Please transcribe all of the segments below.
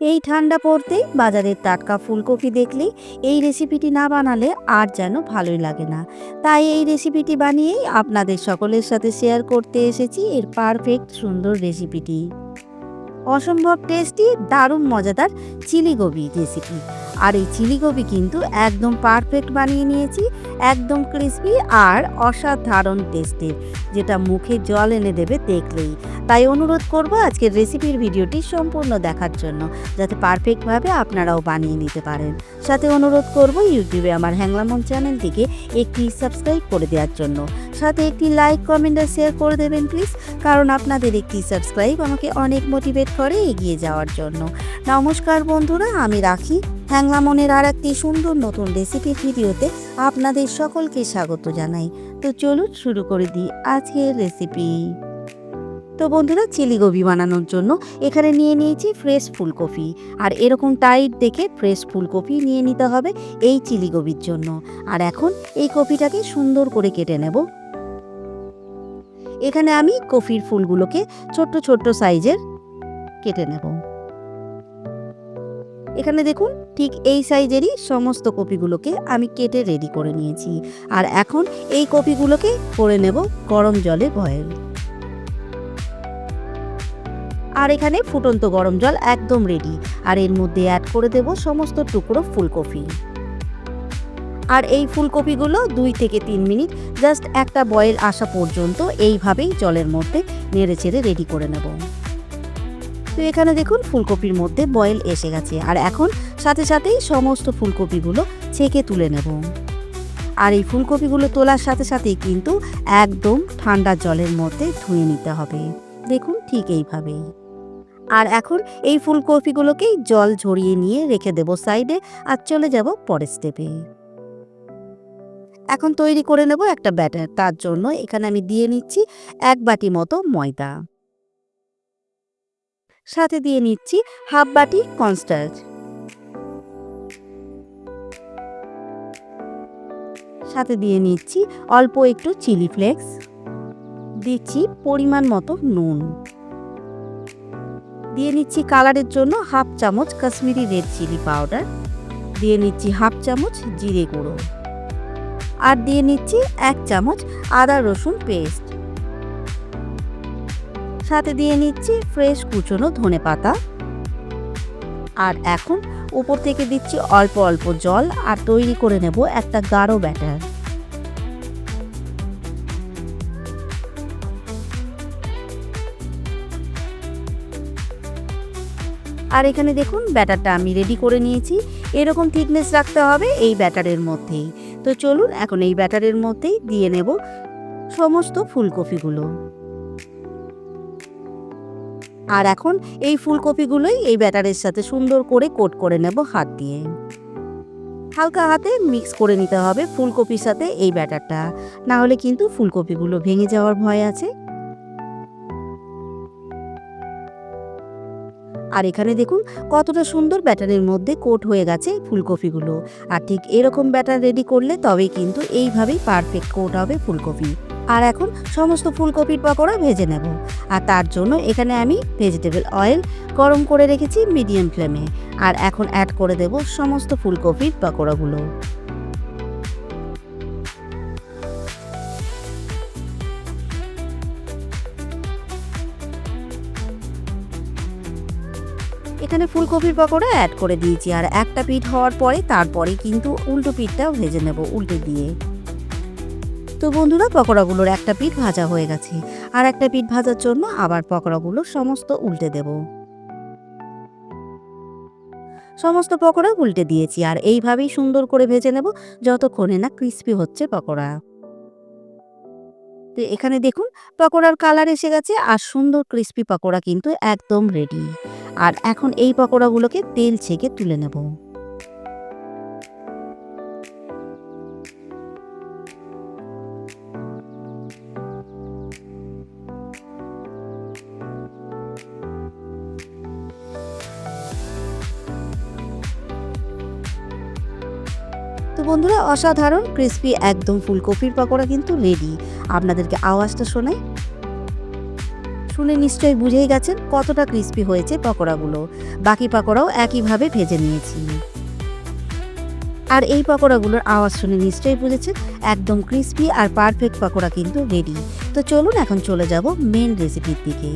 এই ঠান্ডা পড়তেই বাজারের টাটকা ফুলকপি দেখলে এই রেসিপিটি না বানালে আর যেন ভালোই লাগে না। তাই এই রেসিপিটি বানিয়েই আপনাদের সকলের সাথে শেয়ার করতে এসেছি এর পারফেক্ট সুন্দর রেসিপিটি। অসম্ভব টেস্টি, দারুণ, মজাদার চিলি গোবি রেসিপি। আর এই চিলি গোবি কিন্তু একদম পারফেক্ট বানিয়ে নিয়েছি, একদম ক্রিসপি আর অসাধারণ টেস্টের যেটা মুখে জল এনে দেবে দেখলেই। তাই অনুরোধ করব আজকের রেসিপির ভিডিওটি সম্পূর্ণ দেখার জন্য, যাতে পারফেক্টভাবে আপনারাও বানিয়ে নিতে পারেন। সাথে অনুরোধ করব ইউটিউবে আমার হ্যাংলামন চ্যানেলটিকে একটি সাবস্ক্রাইব করে দেওয়ার জন্য। সাথে একটি লাইক কমেন্ট আর শেয়ার করে দেবেন প্লিজ কারণ আপনাদের একটি সাবস্ক্রাইব আমাকে অনেক মোটিভেট করে এগিয়ে যাওয়ার জন্য। নমস্কার বন্ধুরা, আমি রাখি। হ্যাংলামনের আর একটি সুন্দর নতুন রেসিপি ভিডিওতে আপনাদের সকলকে স্বাগত জানাই। তো চলুন শুরু করে দিই আজকের রেসিপি তো বন্ধুরা, চিলি গোবি বানানোর জন্য এখানে নিয়ে নিয়েছি ফ্রেশ ফুলকপি। আর এরকম টাইট দেখে ফ্রেশ ফুলকপি নিয়ে নিতে হবে এই চিলি গোবির জন্য। আর এখন এই কপিটাকে সুন্দর করে কেটে নেব। এখানে আমি কফির ফুলগুলোকে ছোট্ট ছোট্ট সাইজের কেটে নেব। এখানে দেখুন, ঠিক এই সাইজেরই সমস্ত কপিগুলোকে আমি কেটে রেডি করে নিয়েছি। আর এখন এই কপিগুলোকে করে নেব গরম জলে বয়েল আর এখানে ফুটন্ত গরম জল একদম রেডি আর এর মধ্যে অ্যাড করে দেব সমস্ত টুকরো ফুলকপি। আর এই ফুলকপিগুলো দুই থেকে তিন মিনিট জাস্ট একটা বয়েল আসা পর্যন্ত এইভাবেই জলের মধ্যে নেড়ে চেড়ে রেডি করে নেব। তো এখানে দেখুন ফুলকপির মধ্যে বয়েল এসে গেছে। আর এখন সাথে সাথেই সমস্ত ফুলকপিগুলো ছেঁকে তুলে নেব। আর এই ফুলকপিগুলো তোলার সাথে সাথেই কিন্তু একদম ঠান্ডা জলের মধ্যে ধুয়ে নিতে হবে। দেখুন ঠিক এইভাবেই। আর এখন এই ফুলকপিগুলোকেই জল ঝরিয়ে নিয়ে রেখে দেব সাইডে আর চলে যাব পরের স্টেপে। এখন তৈরি করে নেব একটা ব্যাটার। তার জন্য এখানে আমি দিয়ে নিচ্ছি এক বাটি মতো ময়দা। সাথে দিয়ে নিচ্ছি হাফ বাটি কনস্টার্চ সাথে দিয়ে নিচ্ছি অল্প একটু চিলি ফ্লেক্স। দিচ্ছি পরিমাণ মতো নুন। দিয়ে নিচ্ছি কালারের জন্য হাফ চামচ কাশ্মীরি রেড চিলি পাউডার। দিয়ে নিচ্ছি হাফ চামচ জিরে গুঁড়ো। আর দিয়ে নিচ্ছি এক চামচ আদা রসুন পেস্ট। সাথে দিয়ে নিচ্ছি ফ্রেশ কুচনো ধনে পাতা। আর এখন উপর থেকে দিচ্ছি অল্প অল্প জল আর তৈরি করে নেব একটা গাঢ় ব্যাটার। আর এখানে দেখুন ব্যাটারটা আমি রেডি করে নিয়েছি। এরকম থিকনেস রাখতে হবে এই ব্যাটারের মধ্যেই। তো চলুন এখন এই ব্যাটারের মধ্যেই দিয়ে নেব সমস্ত ফুলকপিগুলো। আর এখন এই ফুলকপিগুলোই এই ব্যাটারের সাথে সুন্দর করে কোট করে নেব হাত দিয়ে। হালকা হাতে মিক্স করে নিতে হবে ফুলকপির সাথে এই ব্যাটারটা। না হলে কিন্তু ফুলকপিগুলো ভেঙে যাওয়ার ভয় আছে। আর এখানে দেখুন কতটা সুন্দর ব্যাটারের মধ্যে কোট হয়ে গেছে ফুলকপিগুলো। আর ঠিক এরকম ব্যাটার রেডি করলে তবেই কিন্তু এইভাবেই পারফেক্ট কোট হবে ফুলকপি। আর এখন সমস্ত ফুলকপির পকোড়া ভেজে নেব। আর তার জন্য এখানে আমি ভেজিটেবল অয়েল গরম করে রেখেছি মিডিয়াম ফ্লেমে আর এখন অ্যাড করে দেব সমস্ত ফুলকপির পকোড়াগুলো। এখানে ফুলকপির পকোড়া অ্যাড করে দিয়েছি। আর একটা পিঠ হওয়ার পরে তারপরে কিন্তু উল্টো পিঠটাও ভেজে নেব উল্টে দিয়ে। তো বন্ধুরা, পকোড়াগুলোর একটা পিঠ ভাজা হয়ে গেছে। আর একটা পিঠ ভাজার জন্য আবার পকোড়াগুলো সমস্ত উল্টে দেব। সমস্ত পকোড়া উল্টে দিয়েছি আর এইভাবেই সুন্দর করে ভেজে নেব, যতক্ষণে না ক্রিস্পি হচ্ছে পকোড়া। তো এখানে দেখুন, পকোড়ার কালার এসে গেছে আর সুন্দর ক্রিস্পি পকোড়া কিন্তু একদম রেডি আর এখন এই পকোড়াগুলোকে তেল ছেঁকে তুলে নেব। বন্ধুরা, অসাধারণ ক্রিস্পি একদম ফুলকপির পকোড়া কিন্তু রেডি আপনাদেরকে আওয়াজটা শোনাই। শুনে নিশ্চয়ই বুঝেই গেছেন কতটা ক্রিস্পি হয়েছে পকোড়াগুলো। বাকি পকোড়াও একইভাবে ভেজে নিয়েছি। আর এই পকোড়াগুলোর আওয়াজ শুনে নিশ্চয়ই বুঝেছেন, একদম ক্রিস্পি আর পারফেক্ট পকোড়া কিন্তু রেডি তো চলুন এখন চলে যাব মেন রেসিপির দিকে।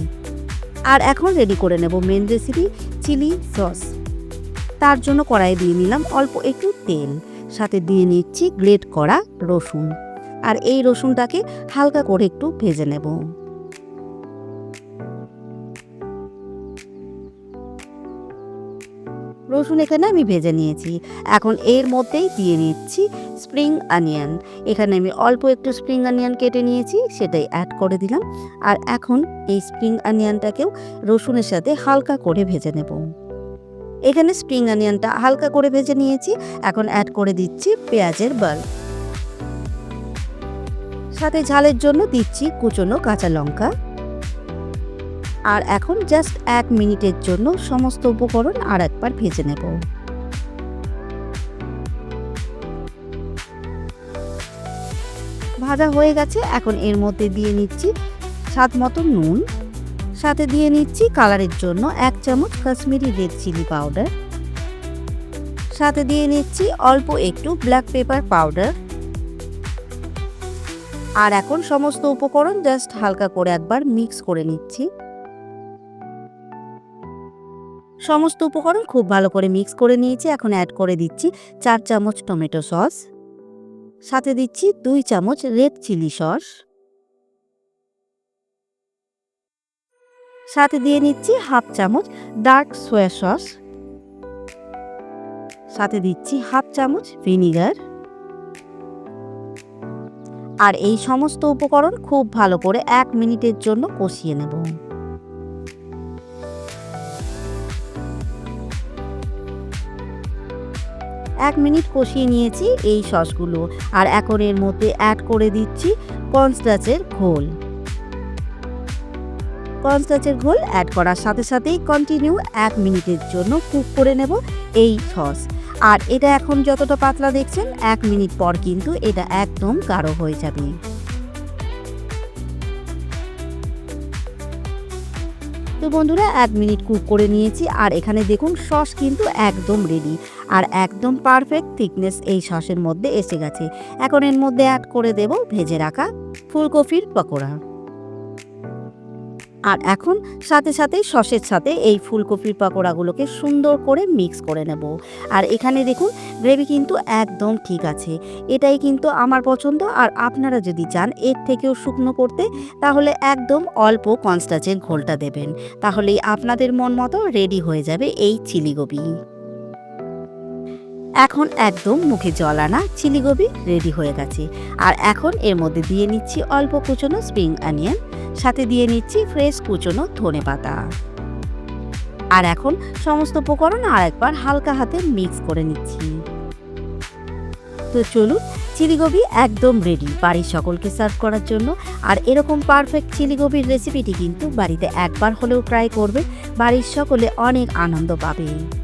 আর এখন রেডি করে নেব মেন রেসিপি চিলি সস তার জন্য কড়াইয়ে দিয়ে নিলাম অল্প একটু তেল। সাথে দিয়ে নিচ্ছি গ্রেট করা রসুন। আর এই রসুনটাকে হালকা করে একটু ভেজে নেব। রসুন এখানে আমি ভেজে নিয়েছি। এখন এর মধ্যেই দিয়ে নিচ্ছি স্প্রিং অনিয়ন। এখানে আমি অল্প একটু স্প্রিং অনিয়ন কেটে নিয়েছি, সেটাই অ্যাড করে দিলাম। আর এখন এই স্প্রিং অনিয়নটাকেও রসুনের সাথে হালকা করে ভেজে নেব। এখানে স্প্রিং অনিয়নটা হালকা করে ভেজে নিয়েছি। এখন অ্যাড করে দিচ্ছি পেঁয়াজের বাল্ব সাথে ঝালের জন্য দিচ্ছি কুচনো কাঁচা লঙ্কা। আর এখন জাস্ট এক মিনিটের জন্য সমস্ত উপকরণ আর একবার ভেজে নেব। ভাজা হয়ে গেছে। এখন এর মধ্যে দিয়ে নিচ্ছি স্বাদ মতো নুন। সাথে দিয়ে নিচ্ছি কালারের জন্য এক চামচ কাশ্মীরি রেড চিলি পাউডার। সাথে দিয়ে নিচ্ছি অল্প একটু ব্ল্যাক পেপার পাউডার। আর এখন সমস্ত উপকরণ জাস্ট হালকা করে একবার মিক্স করে নিচ্ছি। সমস্ত উপকরণ খুব ভালো করে মিক্স করে নিয়েছি, এখন অ্যাড করে দিচ্ছি চার চামচ টমেটো সস। সাথে দিচ্ছি দুই চামচ রেড চিলি সস। সাথে দিয়ে নিচ্ছি হাফ চামচ ডার্ক সোয়া সস। সাথে দিচ্ছি হাফ চামচ ভিনিগার। আর এই সমস্ত উপকরণ খুব ভালো করে এক মিনিটের জন্য কষিয়ে নেব। এক মিনিট কষিয়ে নিয়েছি এই সসগুলো। আর এখন এর মধ্যে অ্যাড করে দিচ্ছি কর্নস্টাচের ঘোল। কর্নস্টাচের ঘোল অ্যাড করার সাথে সাথেই কন্টিনিউ এক মিনিটের জন্য কুক করে নেব এই সস আর এটা এখন যতটা পাতলা দেখছেন, এক মিনিট পর কিন্তু এটা একদম গাঢ় হয়ে যাবে। তো বন্ধুরা, এক মিনিট কুক করে নিয়েছি আর এখানে দেখুন সস কিন্তু একদম রেডি আর একদম পারফেক্ট থিকনেস এই সসের মধ্যে এসে গেছে। এখন এর মধ্যে অ্যাড করে দেব ভেজে রাখা ফুলকপির পকোড়া। আর এখন সাথে সাথে সসের সাথে এই ফুলকপির পাকোড়াগুলোকে সুন্দর করে মিক্স করে নেব। আর এখানে দেখুন, গ্রেভি কিন্তু একদম ঠিক আছে। এটাই কিন্তু আমার পছন্দ। আর আপনারা যদি চান এর থেকেও শুকনো করতে, তাহলে একদম অল্প কনস্টাচের ঘোলটা দেবেন। তাহলেই আপনাদের মন মতো রেডি হয়ে যাবে এই চিলি চিলিগোবি। এখন একদম মুখে জল আনা চিলি চিলিগোবি রেডি হয়ে গেছে। আর এখন এর মধ্যে দিয়ে নিচ্ছি অল্প কুচনো স্প্রিং অনিয়ন, সাথে দিয়ে নিচ্ছি ফ্রেশ কুচনো ধনে পাতা। আর এখন সমস্ত উপকরণ আর একবার হালকা হাতে মিক্স করে নিচ্ছি। তো চলুন চিলিগোবি একদম রেডি বাড়ির সকলকে সার্ভ করার জন্য। আর এরকম পারফেক্ট চিলিগোবির রেসিপিটি কিন্তু বাড়িতে একবার হলেও ট্রাই করবে, বাড়ির সকলে অনেক আনন্দ পাবে।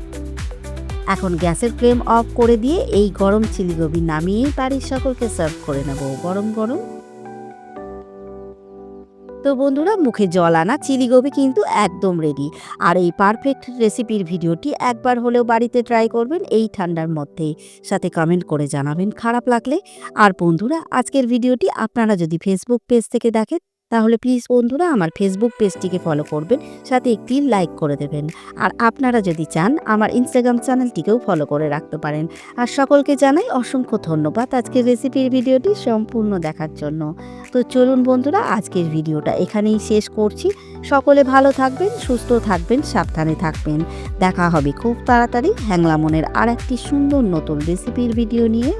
এখন গ্যাসের ফ্লেম অফ করে দিয়ে এই গরম চিলি চিলিগোবি নামিয়েই বাড়ির সকলকে সার্ভ করে নেব। গরম গরম। তো বন্ধুরা, মুখে জল আনা চিলি চিলিগোবি কিন্তু একদম রেডি আর এই পারফেক্ট রেসিপির ভিডিওটি একবার হলেও বাড়িতে ট্রাই করবেন এই ঠান্ডার মধ্যে। সাথে কমেন্ট করে জানাবেন খারাপ লাগলে। আর বন্ধুরা, আজকের ভিডিওটি আপনারা যদি ফেসবুক পেজ থেকে দেখেন তাহলে প্লিজ বন্ধুরা আমার ফেসবুক পেজটিকে ফলো করবেন, সাথে একটি লাইক করে দেবেন। আর আপনারা যদি চান, আমার ইনস্টাগ্রাম চ্যানেলটিকেও ফলো করে রাখতে পারেন। আর সকলকে জানাই অসংখ্য ধন্যবাদ আজকের রেসিপির ভিডিওটি সম্পূর্ণ দেখার জন্য। তো চলুন বন্ধুরা, আজকের ভিডিওটা এখানেই শেষ করছি। সকলে ভালো থাকবেন, সুস্থ থাকবেন, সাবধানে থাকবেন। দেখা হবে খুব তাড়াতাড়ি হ্যাংলামনের আর একটি সুন্দর নতুন রেসিপির ভিডিও নিয়ে।